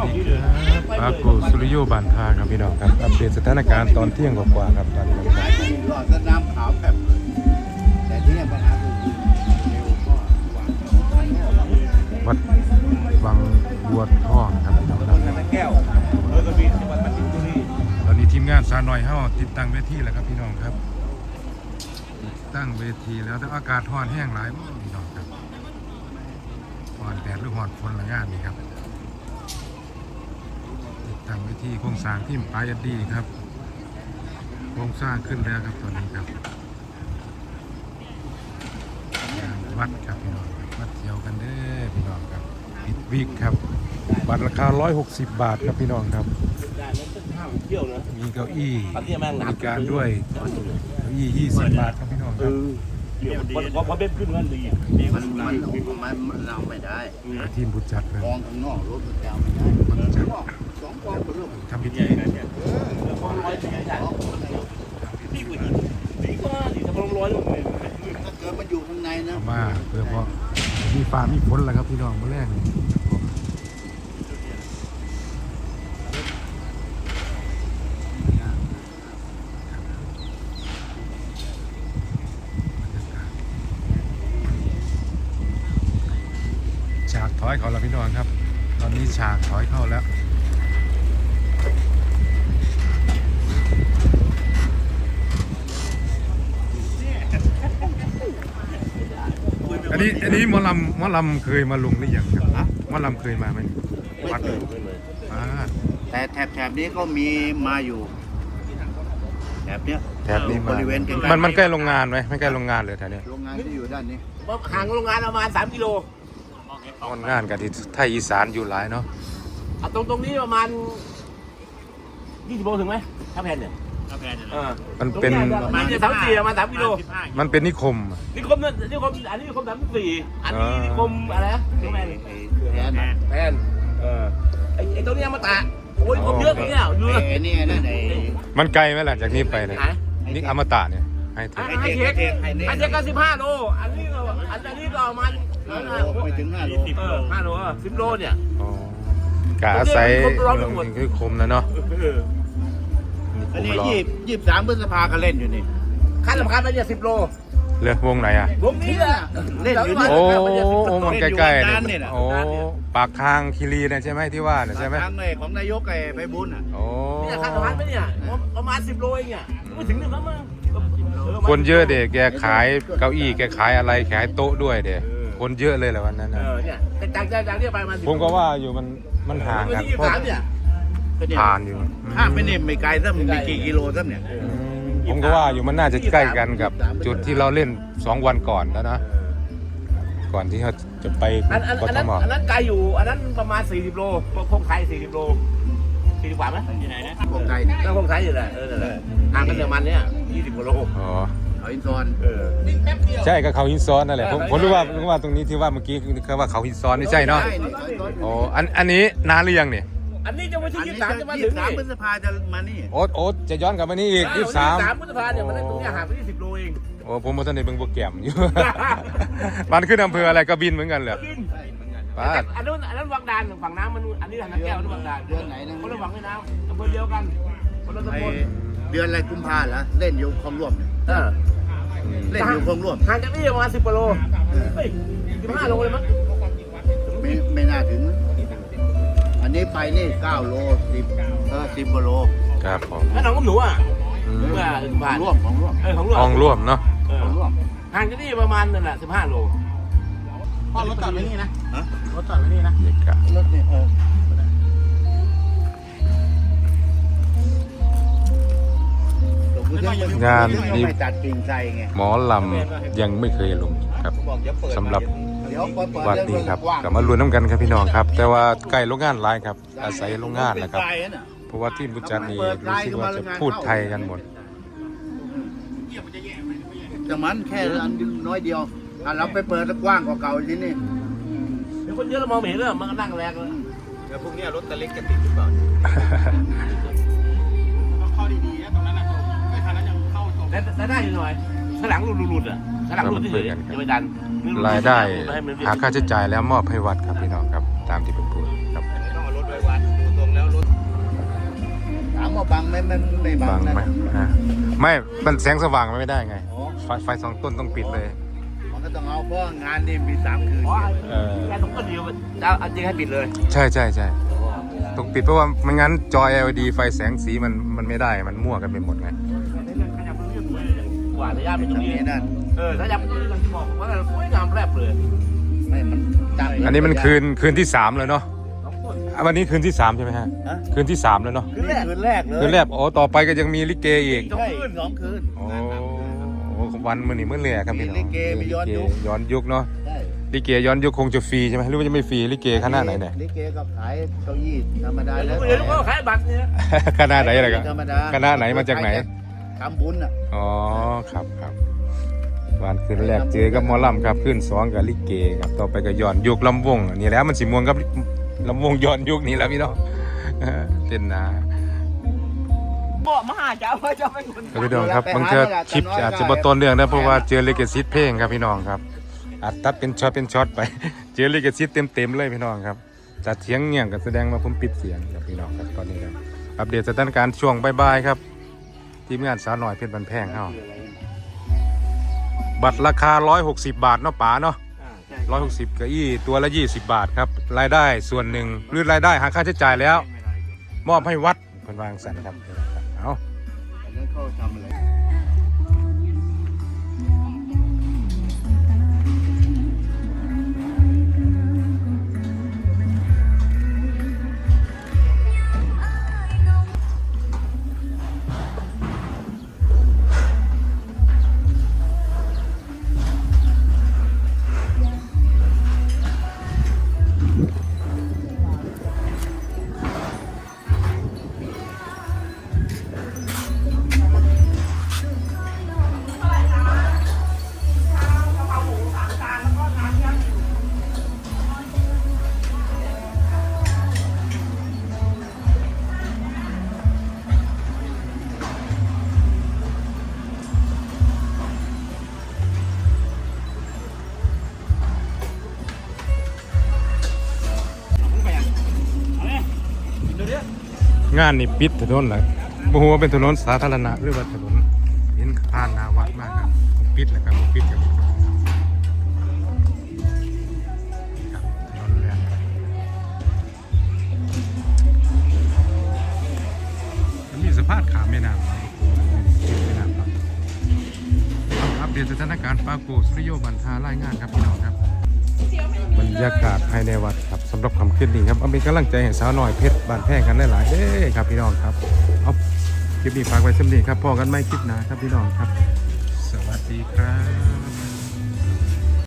อากูสุริโยบันทาครับพี่น้องครับ อัปเดตสถานการณ์ตอนเที่ยงกว่าๆครับตอนนี้ครับหลอดน้ำขาวแบบเลยแต่ที่นี่ปัญหาคือเร็วก็วัดวังบัวทองครับพี่น้องครับแก้วเออกระบี่จังหวัดปราจีนบุรีตอนนี้ทีมงานสาวน้อยเฮาติดตั้งเวทีแล้วครับพี่น้องครับติดตั้งเวทีแล้วแต่อากาศร้อนแห้งหลายพี่น้องครับร้อนแดดหรือร้อนฝนละงานนี่ครับ ติดตั้งเวทีโครงสร้างทีมปลายดีครับ โครงสร้างขึ้นแล้วครับตอนนี้ครับวัดครับพี่น้องวัดเที่ยวกันเด้อพี่น้องครับปิดวีคครับบัตรราคา 160 บาทครับพี่น้องครับ มีเก้าอี้ตอนนี้แม่งหบนักริการด้วยเก้าอี้20 บาทครับพี่น้องครับเดี๋ยวพอพอเบ็ดขึ้นเงินดีมันมันมันเราไม่ได้ทีมบุญจัดเลยกองข้างนอกรถมันจะเอาไม่ได้ข้างนอกสองกองก็เรื่อง ทำพิธี พอร้อยเป็นยังไงนี่กว่านี่ก็นี่ถ้าพอร้อยแล้วมัน ถ้าเกิดมันอยู่ข้างในนะือเพราะมีฟ้ามีฝนแล้วครับพี่น้องมาแรกนี่ฉากถอยเขาแล้วพี่น้องครับ ตอนนี้ฉากถอยเข้าแล้ว นนี้อันนี้หมอลำหมอลำเคยมาลงหรือยังครับหมอลำเคยมาไหมวัดเลยอ่าแต่แถบแถบนี้ก็มีมาอยู่แถบเนี้ยแถบนี้บมาริเวณใกล้ๆมันมันใกล้โรงงานไหมไม่ใกล้โรงงานเลยแถวเนี้ยโรงงานที่อยู่ด้านนี้ห่างโรงงานประมาณ 3 กิโลโรงงานกับที่ไทยอีสานอยู่หลายเนาะอะตรงตรงนี้ประมาณ 20โลถึงไหมถ้าแพนเนี่ย ถ้าแพนเนี่ยมันเป็นประมาณสามสี่ประมาณสามกิโลมันเป็นนิคมอะนิคมนั่นนิคมอันนี้นิคมสามสี่อันนี้อ่านินิคมอะไรนะนิคมแพนไอ้แทนน่ะแพนเออไอ้ไอ้ตรงนี้มาตะโอ้ยนิคมเยอะอย่างเงี้ยดูไอ้เลยไอ้นี่ไอ้นั่นไอ้มันไกลไหมล่ะจากนี้ไปเนี่ยไหนนี่อมตะเนี่ยให้ถึงไอ้เช็คอันเช็คก็สิบห้าโลอันนี้ก็อันนี้ก็ประมาณห้าโลไม่ถึงห้าโลเออห้าโลสิบโลเนี่ยอ๋อกะอาศัยนิคมนะเนาะเออนิคอันมนี้รอยี่ยี่สิบสามพฤษภาก็เล่นอยู่นี่ขั้นสำคัญแล้วเนี่ยสิบโลเลือกวงไหนอะ วงนี้แหละเล่นอยู่นี่โอ้โอ้มันใกล้ๆเล่เนี่ยนอยู่ด้านนี่น่ะโอ้ปากทางคีรีเนี่ยใช่ไหมที่ว่าเนี่ยใช่ไหมทางไอ้ของนายกไอ้ไปบุญอะโอ้เนี่ยขั้นสำคัญไหมเนี่ยประมาณสิบโลเองเนี่ยไม่ถึงหนึ่งแล้วมั้งคนเยอะเด็กแกขายเก้าอี้แกขายอะไรขายโต๊ะด้วยเด็กคนเยอะเลยแหละวันนั้นเอนะอเนี่ยจากจากจากเนี่ยไปประมาณผมก็ว่าอยู่มันมันห่างวักันที่ยี่เพสิบราะสามเนี่ย ก็เนี่ยผ่านอยู่ข้ามไปนี่ไม่ไกลสักมีกี่กิโลสักเนี่ยอืมผมก็ว่าอยู่มันน่าจะใกล้กันกับ จุดที่เราเล่นสองวันก่อนแล้วนะก่อนที่เขาจะไปอันอันกอันทนั้นมอันนั้นไกลอยู่อันนั้นประมาณสี่สิบโลพวกไทยสี่สิบโลสี่สิบกว่าไหมที่ไหนนะพวกไกลนี่ก็พวกไทยอยู่แหละเออนั่นแหละห่างกันประมาณเนี้ยยี่สิบกว่าโลอ๋อเขาอินทรเออ ใช่ก็เขาหินซ้อนนั่นแหละผมผมรู้ว่ารู้ว่าตรงนี้ที่ว่าเมื่อกี้คือว่าเขาหินซ้อนนี่ใช่เนาะใช่นี่เขาอินทรโอ้อันอันนี้นานหรือยังเนี่ย อันนี้จะวันที่อันยี่นี้สิบสามจะจะมายี่ถึสิงบสามนี่พฤษภาจะมานี่โอ๊ตโอ๊ตจะย้อนกลับมานี่อีกยี่สิบสามสามพฤษภาเนี่ยมันตรงเนี้ยห่างไปยี่สิบโลเองโอ้ผมมาตอนนี้เบิ่งโปรแกรมอยู่มันขึ้นอำเภออะไรก็บินเหมือนกันเหรอบินป้าดอันนั้นอันนั้นวังดานฝั่งน้ำมันอันนี้ทางน้ำแก้วอันนี้วังดานเดือนไหนนะคนละฝั่งเลยน้ำอำเภอเดียวกันคนละตำไอ้บลเดือนอะไรกุมภาเหรอเล่นอยู่คลองร่วมเนี่ยเออเล่นอยู่คลองร่วมห่างจากนี่ประมาณสิบกว่าโลเฮ้ยสิบห้าโลเลยมั้งไม่ไม่น่าถึงอั นนี้ไปนี่เก้าโลสิบเออสิบกว่าโลครับผมแล้วน้องกับหนูอะอืมเมื่อขผ่าอนงร่วมของร่วมเออของหลวงห้องร่วมเนาะเออของร่วมห่างจากนี่ประมาณนั่นแหละสิบห้าโลพ่อรถจอดไว้นี่นะฮะรถจอดไว้นี่นะบรรยากาศรถเนี่ยเอองานนี้ ไม่จัดปิงใจไงหมอลำยังไม่เคยลงครับ บอกจะเปิดสำหรับ เดี๋ยวเปิดเปิด วัดนี้ครับกลับมาลุ้นน้ำกันครับพี่น้องครับ แต่ว่าใกล้โรงงานหลายครับ อาศัยโรงงานนะครับปิงใจน่ะเพราะว่าที่บุญจันทร์นี่รู้สึกว่าจะพูดไทยกันหมดแต่มันแค่อันน้อยเดียวถ้าเราไปเปิดแล้วกว้างกว่าเก่าทีนี่เดี๋ยวคนเยอะเรามองไม่เห็นเลยมันก็นั่งแรกเลยแล้วพวกเนี้ยรถตะเล็กจะติดหรือเปล่าต้องเข้าดีๆนะตรงนั้นนะไม่ทันแล้วยังเข้าตรงแต่แต่ได้อยู่หน่อยข้างหลังหลุดหลุดๆอะข้าง หลักก็คือยันครับรายได้หาค่าใช้จ่ายแล้วมอบให้วัดครับพี่น้องครับตามที่ผมพูดครับถามว่าบังไหมไม่ไม่บังไหมไม่มันแสงสว่างไม่ได้ไง ไฟสองต้นต้องปิดเลยต้องเอาเพราะงานนี่มีสามคืนเค่ต้องก็เดียวจะอจริงให้ปิดเลย ใช่ใช่ใช่ต้องปิดเพราะว่าไม่งั้นจอ LED ไฟแสงสีมันมันไม่ได้มันมั่วกันไปหมดไง กว่าระยะไปตรงตรงนี้นี้นั่นเออถ้ายับไปตรงนี้บอกว่าสวยงามแรบเลยไม่มันตั้งอันนี้มันคืนคืนที่สามเลยเนาะสองต้นอะวันนี้คืนที่สามใช่ไหมฮะฮะ คืนที่สามแล้วเนาะ คืนแรกคืนแรกเลยคืนแรกโอ้ต่อไปก็ยังมีลิเกอีกใช่สองคืนโอ้โหวันมื้อนี้มื้อแรกครับพี่น้องมีลิเกมีย้อนยุคลิเกย้อนยุคเนาะใช่ลิเกย้อนยุคคงจะฟรีใช่ไหมหรือว่าจะไม่ฟรีลิเกคณะไหนเนี่ยลิเกก็ขายเก้าอี้ธรรมดาเดี๋แล้ยววเดี๋ยวก็ขายบัตรเนี่ยคณะไหนอะไรกันธรรมดาคณะไหนมาจากไหน ทำบุญอะอ๋อครับครับวันคืนแรกเจอกับหมอลำครับขึ้นสองกับลิเกครับต่อไปก็ย้อนยุคลำวงอันนี่แหล้วมันสิมวงกับลำวงย้อนยุคนี่แหล้วพี่น้องเออเต้นหนาบอกมาหาเจ้าว่าเจ้าเป็นคนครับพี่น้องครับบางเทื่อคลิปอาจจะบ่ต้นเรื่องนะเพราะว่าเจอลิขสิทธิ์เพลงครับพี่น้องครับอัดตัดเป็นช็อตเป็นช็อตไป เจอลิขสิทธิ์เต็มๆเลยพี่น้องครับจะเถียงเงี่ยงก็แสดงว่าผมปิดเสียงครับพี่น้องครับตอนนี้ครับอัปเดตสถานการณ์ช่วงบ่ายๆครับ ทีมงานสาวหน่อยเพชรบันแพงเฮาบัตรราคา 160 บาทเนาะป๋าเนาะ160เก้าอี้ตัวละ 20 บาทครับ รายได้ส่วนหนึ่งหรือรายได้หาค่าใช้จ่ายแล้ว มอบให้วัดเพิ่นวางสันครับเอาอันนั้นเขาทำอะไร งานนี่ปิดถนนแหละบ่ฮู้ว่าเป็นถนนสาธารณะหรือว่าถนนเห็นผ่านหน้าวัดมากครับปิดแล้วครับปิดครับครับถนนแหลมมันมีสะพานขามแม่น้ำครับแม่น้ำครับอัปเดตสถานการณ์ปาโกสุริโยบันทารายงานครับพี่น้องครับบรรยากาศภายในวัดครับสำหรับคำขึ้นนี้ครับเอาเป็นกำลังใจให้สาวน้อยเพชรบานแพงกันหลายๆเด้ครับพี่น้องครับเอาคลิปนี้ฝากไว้สำนีครับพอกันไม่คลิปหนาครับพี่น้องครับ สวัสดีครับ